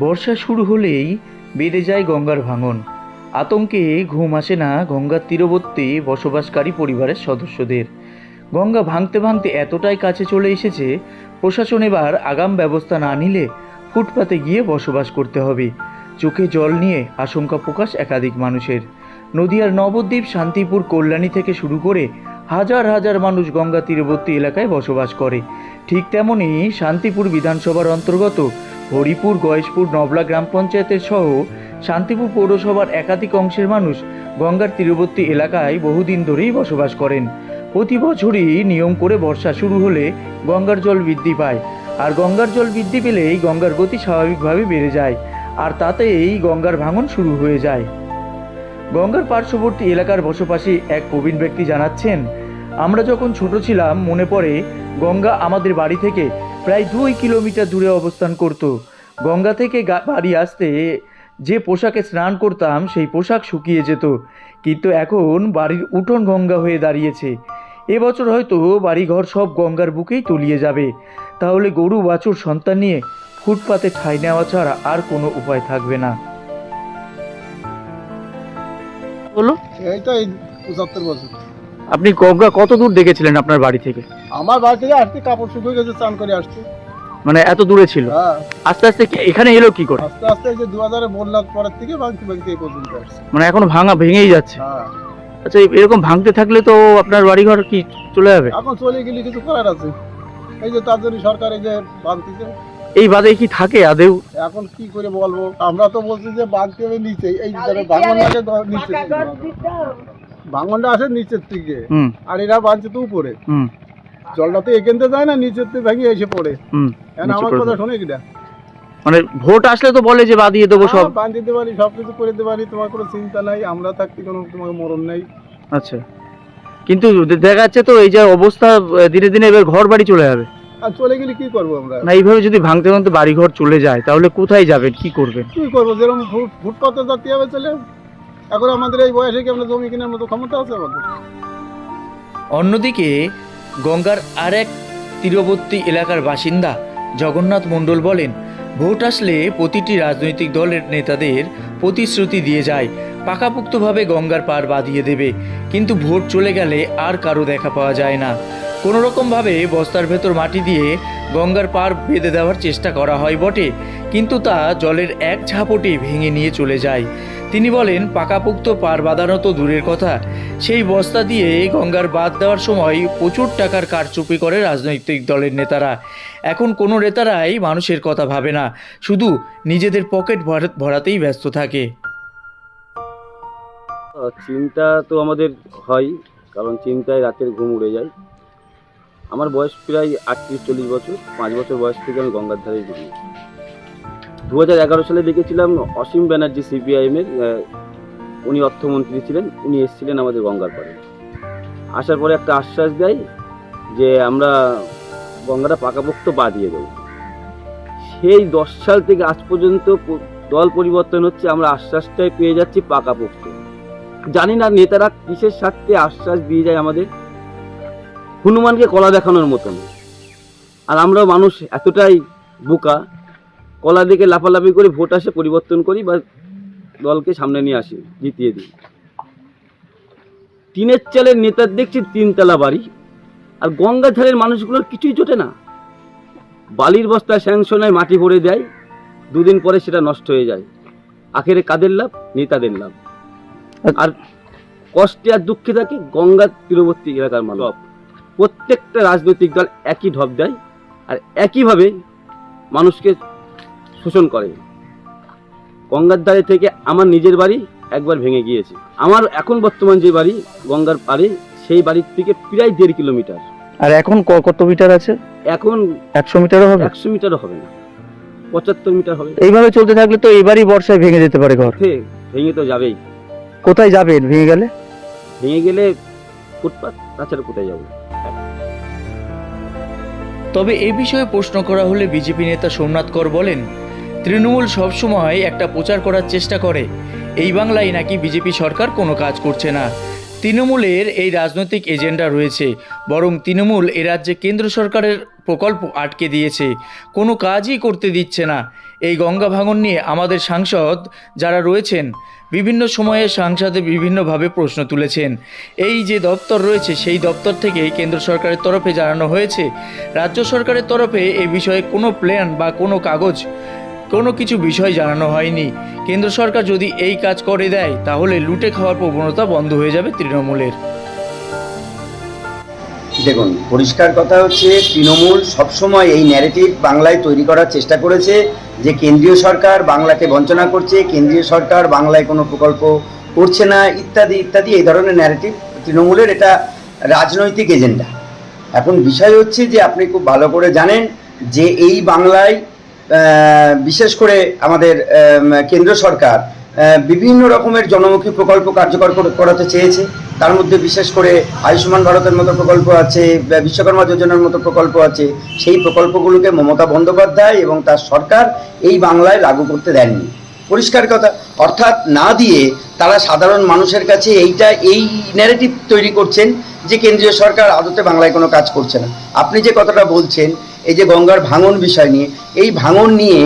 বর্ষা শুরু হলেই বেড়ে যায় গঙ্গার ভাঙন। আতঙ্কে ঘুম আসে না গঙ্গার তীরবর্তী বসবাসকারী পরিবারের সদস্যদের। গঙ্গা ভাঙতে ভাঙতে এতটাই কাছে চলে এসেছে, প্রশাসন এবার আগাম ব্যবস্থা না নিলে ফুটপাতে গিয়ে বসবাস করতে হবে। চোখে জল নিয়ে আশঙ্কা প্রকাশ একাধিক মানুষের। নদিয়ার নবদ্বীপ, শান্তিপুর, কল্যাণী থেকে শুরু করে হাজার হাজার মানুষ গঙ্গা তীরবর্তী এলাকায় বসবাস করে। ঠিক তেমনই শান্তিপুর বিধানসভার অন্তর্গত হরিপুর, গয়েশপুর, নবলা গ্রাম পঞ্চায়েতের সহ শান্তিপুর পৌরসভার একাধিক অংশের মানুষ গঙ্গার তীরবর্তী এলাকায় বহুদিন ধরেই বসবাস করেন। প্রতি বছরই নিয়ম করে বর্ষা শুরু হলে গঙ্গার জল বৃদ্ধি পায়। আর গঙ্গার জল বৃদ্ধি পেলেই গঙ্গার গতি স্বাভাবিকভাবে বেড়ে যায়, আর তাতেই গঙ্গার ভাঙন শুরু হয়ে যায়। গঙ্গার পার্শ্ববর্তী এলাকার বসবাসী এক প্রবীণ ব্যক্তি জানাচ্ছেন, আমরা যখন ছোট ছিলাম, মনে পড়ে গঙ্গা আমাদের বাড়ি থেকে প্রায় দুই কিলোমিটার দূরে অবস্থান করত। গঙ্গা থেকে বাড়ি আসতে যে পোশাকে স্নান করতাম সেই পোশাক শুকিয়ে যেত। কিন্তু এখন বাড়ির উঠোন গঙ্গা হয়ে দাঁড়িয়েছে। এবছর হয়তো বাড়িঘর সব গঙ্গার বুকেই তলিয়ে যাবে। তাহলে গরু বাছুর সন্তান নিয়ে ফুটপাতে ঠাঁই নেওয়া ছাড়া আর কোনো উপায় থাকবে না। বলো এই তো এই পঁচাত্তর বছর। আপনি গঙ্গা কত দূর দেখেছিলেন আপনার বাড়ি থেকে? আমার বাড়ি থেকে আসতে কাপড় শুকিয়ে গেছে চান করে আসতে মানে এত দূরে ছিল? হ্যাঁ। আস্তে আস্তে কি- এখানে এলো কি করে? আস্তে আস্তে এই যে দু হাজারে বন্যার পরের থেকে ভাঙতে ভাঙতে এই পর্যন্ত আসছে। মানে এখন ভাঙা ভেঙেই যাচ্ছে? হ্যাঁ। আচ্ছা এই- এরকম ভাঙতে থাকলে তো আপনার বাড়িঘর কি চলে যাবে? এখন চলে গেলে কিছু করার আছে। এই যে তার জন্য সরকার এই যে ভাঙতেছে। এই বাদে কি থাকে আদেও? এখন কি করে বলব? আমরা তো বলছি যে ভাঙতে হবে নিচে। এই যে ভাঙন আছে ধর নিচে ভাঙনটা আছে নিচের থেকে হুম। আর এরা বাঁধছে তো উপরে। হুম। জলটা তো এখানতে যায় না থেকে ভেঙে এসে পড়ে। হুম এখন আমার কথা। শোনে কিনা মানে ভোট আসলে তো বলে যে বাদিয়ে দেবো সব। হ্যাঁ, বাঁধ দিতে পারি সব কিছু করে দিতে পারি তোমার কোনো চিন্তা নাই আমরা থাকতে কোনো তোমার মরণ নেই। আচ্ছা। কিন্তু দেখা যাচ্ছে তো এই যে অবস্থা দিনে দিনে এবার ঘর বাড়ি চলে যাবে। আর চলে গেলে কি করব আমরা? না এইভাবে যদি ভাঙতে ভাঙতে বাড়ি ঘর চলে যায় তাহলে কোথায় যাবেন কি করবেন কি করব? যেরকম ফুট ফুটপাত যাতে হবে চলে। এখন আমাদের এই বয়সে কি আমরা জমি কেনার মতো ক্ষমতা আছে আমাদের? অন্যদিকে গঙ্গার আর এক তীরবর্তী এলাকার বাসিন্দা জগন্নাথ মণ্ডল বলেন, ভোট আসলে প্রতিটি রাজনৈতিক দলের নেতাদের প্রতিশ্রুতি দিয়ে যায়, পাকাপোক্তভাবে গঙ্গার পার বাঁধিয়ে দেবে। কিন্তু ভোট চলে গেলে আর কারও দেখা পাওয়া যায় না। কোনোরকমভাবে বস্তার ভেতর মাটি দিয়ে গঙ্গার পার বেঁধে দেওয়ার চেষ্টা করা হয় বটে, কিন্তু তা জলের এক ঝাপটে ভেঙে নিয়ে চলে যায়। তিনি বলেন, পাকাপোক্ত পার বাঁধানো তো দূরের কথা। সেই বস্তা দিয়ে গঙ্গার বাদ দেওয়ার সময় প্রচুর টাকার কারচুপি করে রাজনৈতিক দলের নেতারা। এখন কোনো নেতারাই মানুষের কথা ভাবে না, শুধু নিজেদের পকেট ভরা- ভরাতেই ব্যস্ত থাকে। চিন্তা তো আমাদের হয়, কারণ চিন্তায় রাতের ঘুম উড়ে যায়। আমার বয়স প্রায় আটত্রিশ চল্লিশ বছর, পাঁচ বছর বয়স থেকে আমি গঙ্গার ধারে ঘুরি দু হাজার এগারো সালে দেখেছিলাম অসীম ব্যানার্জি সিপিআইএমের উনি অর্থমন্ত্রী ছিলেন, উনি এসেছিলেন আমাদের গঙ্গার পরে আসার পরে একটা আশ্বাস দেয় যে আমরা গঙ্গাটা পাকাপোক্ত পা দিয়ে দেবো। সেই দশ সাল থেকে আজ পর্যন্ত দল পরিবর্তন হচ্ছে, আমরা আশ্বাসটাই পেয়ে যাচ্ছি পাকাপোক্ত। জানি না নেতারা কিসের স্বার্থে আশ্বাস দিয়ে যায় আমাদের। হনুমানকে কলা দেখানোর মতন। আর আমরা মানুষ এতটাই বোকা কলা দেখে লাফালাফি করে ভোট আসে পরিবর্তন করি বা দলকে সামনে নিয়ে আসি জিতিয়ে দিই। টিনের চালের নেতার দেখছি তিনতলা বাড়ি আর গঙ্গা ধারের মানুষগুলোর কিছুই জোটে না। বালির বস্তা স্যাংশনায় মাটি ভরে দেয় দুদিন পরে সেটা নষ্ট হয়ে যায়। আখেরে কাদের লাভ? নেতাদের লাভ। আর কষ্টে আর দুঃখে থাকে গঙ্গার তীরবর্তী এলাকার মানুষ। প্রত্যেকটা রাজনৈতিক দল একই ঢপ দেয় আর একইভাবে মানুষকে শোষণ করে। গঙ্গার ধারে থেকে আমার নিজের বাড়ি একবার ভেঙে গিয়েছে। আমার এখন বর্তমান যে বাড়ি গঙ্গার পাড়ে সেই বাড়ির থেকে প্রায় দেড় কিলোমিটার। আর এখন কত মিটার আছে? এখন একশো মিটারও হবে? একশো মিটারও হবে না। পঁচাত্তর মিটার হবে। এইভাবে চলতে থাকলে তো এবারই বর্ষায় ভেঙে যেতে পারে ঘর। ভেঙে তো যাবেই। কোথায় যাবেন ভেঙে গেলে? ভেঙে গেলে ফুটপাত তাছাড়া কোথায় যাব? তবে এ বিষয়ে প্রশ্ন করা হলে বিজেপি নেতা সোমনাথ কর বলেন তৃণমূল সবসময় একটা প্রচার করার চেষ্টা করে। এই বাংলায় নাকি বিজেপি সরকার কোনো কাজ করছে না। তৃণমূলের এই রাজনৈতিক এজেন্ডা রয়েছে, বরং তৃণমূল এ রাজ্যে কেন্দ্র সরকারের প্রকল্প আটকে দিয়েছে। কোনো কাজই করতে দিচ্ছে না। এই গঙ্গা ভাঙন নিয়ে আমাদের সাংসদ যারা রয়েছেন, বিভিন্ন সময়ে সাংসদে বিভিন্নভাবে প্রশ্ন তুলেছেন। এই যে দপ্তর রয়েছে, সেই দপ্তর থেকে কেন্দ্র সরকারের তরফে জানানো হয়েছে, রাজ্য সরকারের তরফে এই বিষয়ে কোনো প্ল্যান বা কোনো কাগজ কোনো কিছু বিষয় জানানো হয়নি। কেন্দ্র সরকার যদি এই কাজ করে দেয়, তাহলে লুটে খাওয়ার প্রবণতা বন্ধ হয়ে যাবে তৃণমূলের। দেখুন, পরিষ্কার কথা হচ্ছে, তৃণমূল সবসময় এই ন্যারেটিভ বাংলায় তৈরি করার চেষ্টা করেছে যে কেন্দ্রীয় সরকার বাংলাকে বঞ্চনা করছে, কেন্দ্রীয় সরকার বাংলায় কোনো প্রকল্প করছে না, ইত্যাদি ইত্যাদি, এই ধরনের ন্যারেটিভ তৃণমূলের এটা রাজনৈতিক এজেন্ডা এখন বিষয় হচ্ছে যে আপনি খুব ভালো করে জানেন যে এই বাংলায় বিশেষ করে আমাদের আম, কেন্দ্র সরকার বিভিন্ন রকমের জনমুখী প্রকল্প কার্যকর করাতে চেয়েছে। তার মধ্যে বিশেষ করে আয়ুষ্মান ভারতের মতো প্রকল্প আছে বিশ্বকর্মা যোজনার মতো প্রকল্প আছে। সেই প্রকল্পগুলোকে মমতা বন্দ্যোপাধ্যায় এবং তার সরকার এই বাংলায় লাগু করতে দেননি। পরিষ্কার কথা অর্থাৎ না দিয়ে তারা সাধারণ মানুষের কাছে এইটা এই ন্যারেটিভ তৈরি করছেন যে কেন্দ্রীয় সরকার আদতে বাংলায় কোনো কাজ করছে না। আপনি যে কথাটা বলছেন এই যে গঙ্গার ভাঙন বিষয় নিয়ে, এই ভাঙন নিয়ে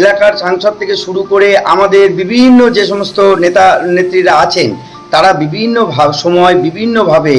এলাকার সাংসদ থেকে শুরু করে আমাদের বিভিন্ন যে সমস্ত নেতা নেত্রীরা আছেন, তারা বিভিন্ন সময় বিভিন্নভাবে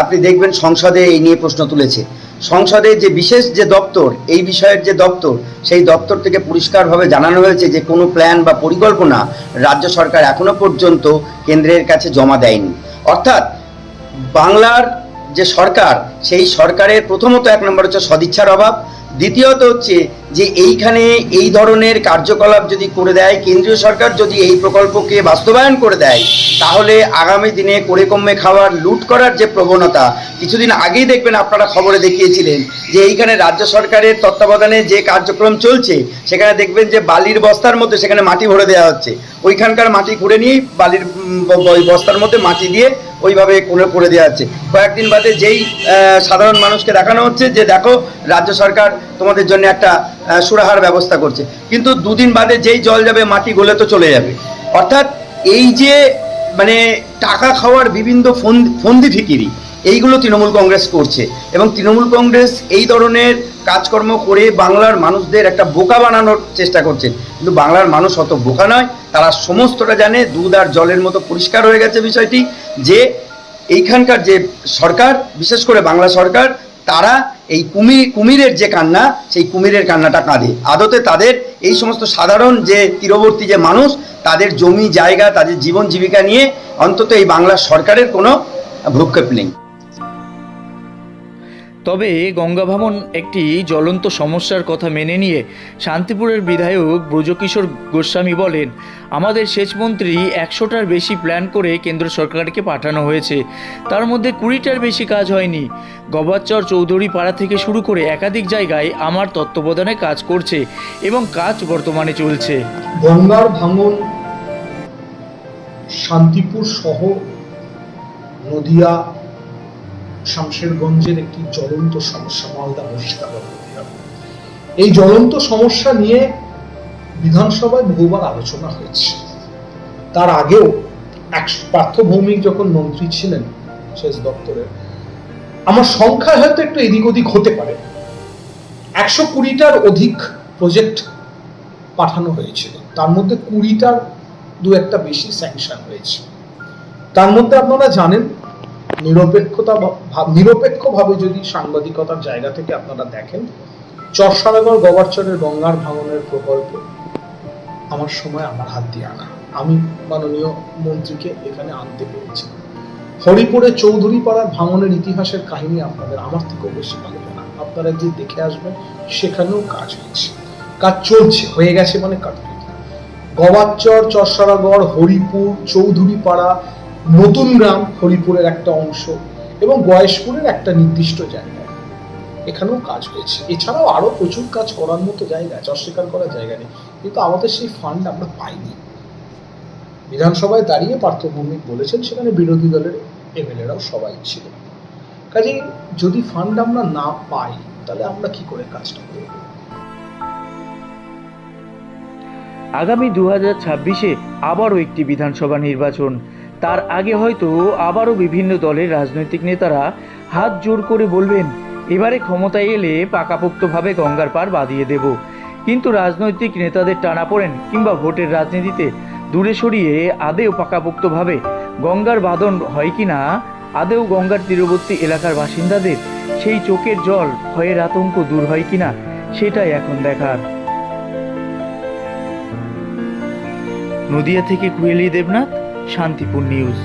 আপনি দেখবেন সংসদে এই নিয়ে প্রশ্ন তুলেছে। সংসদে যে বিশেষ যে দপ্তর, এই বিষয়ের যে দপ্তর, সেই দপ্তর থেকে পরিষ্কারভাবে জানানো হয়েছে যে কোনো প্ল্যান বা পরিকল্পনা রাজ্য সরকার এখনও পর্যন্ত কেন্দ্রের কাছে জমা দেয়নি। অর্থাৎ বাংলার যে সরকার, সেই সরকারের প্রথমত এক নম্বর হচ্ছে সদিচ্ছার অভাব, দ্বিতীয়ত হচ্ছে যে এইখানে এই ধরনের কার্যকলাপ যদি করে দেয়, কেন্দ্রীয় সরকার যদি এই প্রকল্পকে বাস্তবায়ন করে দেয়, তাহলে আগামী দিনে করে কমে খাওয়ার, লুট করার যে প্রবণতা, কিছুদিন আগেই দেখবেন আপনারা খবরে দেখিয়েছিলেন যে এইখানে রাজ্য সরকারের তত্ত্বাবধানে যে কার্যক্রম চলছে, সেখানে দেখবেন যে বালির বস্তার মধ্যে সেখানে মাটি ভরে দেওয়া হচ্ছে। ওইখানকার মাটি খুঁড়ে নিয়েই বালির বস্তার মধ্যে মাটি দিয়ে ওইভাবে করে করে দেওয়া হচ্ছে। কয়েকদিন বাদে যেই সাধারণ মানুষকে দেখানো হচ্ছে যে, দেখো, রাজ্য সরকার তোমাদের জন্য একটা সুরাহার ব্যবস্থা করছে। কিন্তু দুদিন বাদে যেই জল যাবে, মাটি গলে তো চলে যাবে। অর্থাৎ এই যে মানে টাকা খাওয়ার বিভিন্ন ফন্দি ফিকিরি এইগুলো তৃণমূল কংগ্রেস করছে। এবং তৃণমূল কংগ্রেস এই ধরনের কাজকর্ম করে বাংলার মানুষদের একটা বোকা বানানোর চেষ্টা করছে। কিন্তু বাংলার মানুষ অত বোকা নয়, তারা সমস্তটা জানে, দুধ আর জলের মতো পরিষ্কার হয়ে গেছে বিষয়টি, যে এইখানকার যে সরকার, বিশেষ করে বাংলা সরকার, তারা এই কুমির, কুমিরের যে কান্না, সেই কুমিরের কান্নাটা কাঁদে। আদতে তাদের এই সমস্ত সাধারণ যে তীরবর্তী যে মানুষ, তাদের জমি, জায়গা, তাদের জীবন, জীবিকা নিয়ে অন্তত এই বাংলা সরকারের কোনো ভ্রুক্ষেপ নেই। তবে গঙ্গা ভাঙন একটি জ্বলন্ত সমস্যার কথা মেনে নিয়ে শান্তিপুরের বিধায়ক ব্রজকিশোর গোস্বামী বলেন, আমাদের সেচমন্ত্রী একশোটার বেশি প্ল্যান করে কেন্দ্র সরকারকে পাঠানো হয়েছে। তার মধ্যে কুড়িটার বেশি কাজ হয়নি। গবাচর চৌধুরী পাড়া থেকে শুরু করে একাধিক জায়গায় আমার তত্ত্বাবধানে কাজ করছে এবং কাজ বর্তমানে চলছে। গঙ্গার ভাঙন শান্তিপুর সহ নদিয়া শামশেরগঞ্জের একটি জ্বলন্ত সমস্যা মালদা মুর্শিদাবাদ এই জ্বলন্ত সমস্যা নিয়ে বিধানসভায় বহুবার আলোচনা হয়েছে। তার আগেও এক পার্থ ভৌমিক যখন মন্ত্রী ছিলেন সেচ দপ্তরের, আমার সংখ্যায় হয়তো একটু এদিক ওদিক হতে পারে। একশো কুড়িটার অধিক প্রজেক্ট পাঠানো হয়েছিল। তার মধ্যে কুড়িটার দু একটা বেশি স্যাংশন হয়েছে। তার মধ্যে আপনারা জানেন নিরপেক্ষতা ভাব- নিরপেক্ষভাবে যদি সাংবাদিকতার জায়গা থেকে আপনারা দেখেন চরসারাগড় গবারচরের গঙ্গার ভাঙনের প্রকল্প আমার সময় আমার হাত দিয়ে আনা। আমি মাননীয় মন্ত্রীকে এখানে আনতে পেরেছি। হরিপুরে চৌধুরী পাড়ার ভাঙনের ইতিহাসের কাহিনী আপনাদের আমার থেকেও বেশি ভালো জানা আপনারা যে দেখে আসবেন, সেখানেও কাজ হয়েছে। কাজ চলছে, হয়ে গেছে মানে কমপ্লিট গবাচ্চর চরসারাগড় হরিপুর, চৌধুরীপাড়া নতুন গ্রাম হরিপুরের একটা অংশ এবং গয়েশপুরের একটা নির্দিষ্ট জায়গা। এখানেও কাজ হয়েছে। এছাড়াও আরও প্রচুর কাজ করার মতো জায়গা আছে। অস্বীকার করার জায়গা নেই। কিন্তু আমাদের সেই ফান্ড আমরা পাইনি। বিধানসভায় দাঁড়িয়ে পার্থ ভৌমিক বলেছেন, সেখানে বিরোধী দলের এমএলএরাও সবাই ছিল। কাজেই যদি ফান্ড আমরা না পাই, তাহলে আমরা কি করে কাজটা করব? আগামী দু হাজার ছাব্বিশে আবারও একটি বিধানসভা নির্বাচন। তার আগে হয়তো আবারও বিভিন্ন দলের রাজনৈতিক নেতারা হাত জোর করে বলবেন, এবারে ক্ষমতায় এলে পাকাপোক্তভাবে গঙ্গার পার বাঁধিয়ে দেব। কিন্তু রাজনৈতিক নেতাদের টানাপোড়েন কিংবা ভোটের রাজনীতিতে দূরে সরিয়ে আদেও পাকাপোক্তভাবে গঙ্গার বাঁধন হয় কি না, আদেও গঙ্গার তীরবর্তী এলাকার বাসিন্দাদের সেই চোখের জল, ভয়ের আতঙ্ক দূর হয় কি না, সেটাই এখন দেখার। নদিয়া থেকে কুয়েলি দেবনাথ শান্তিপুর নিউজ।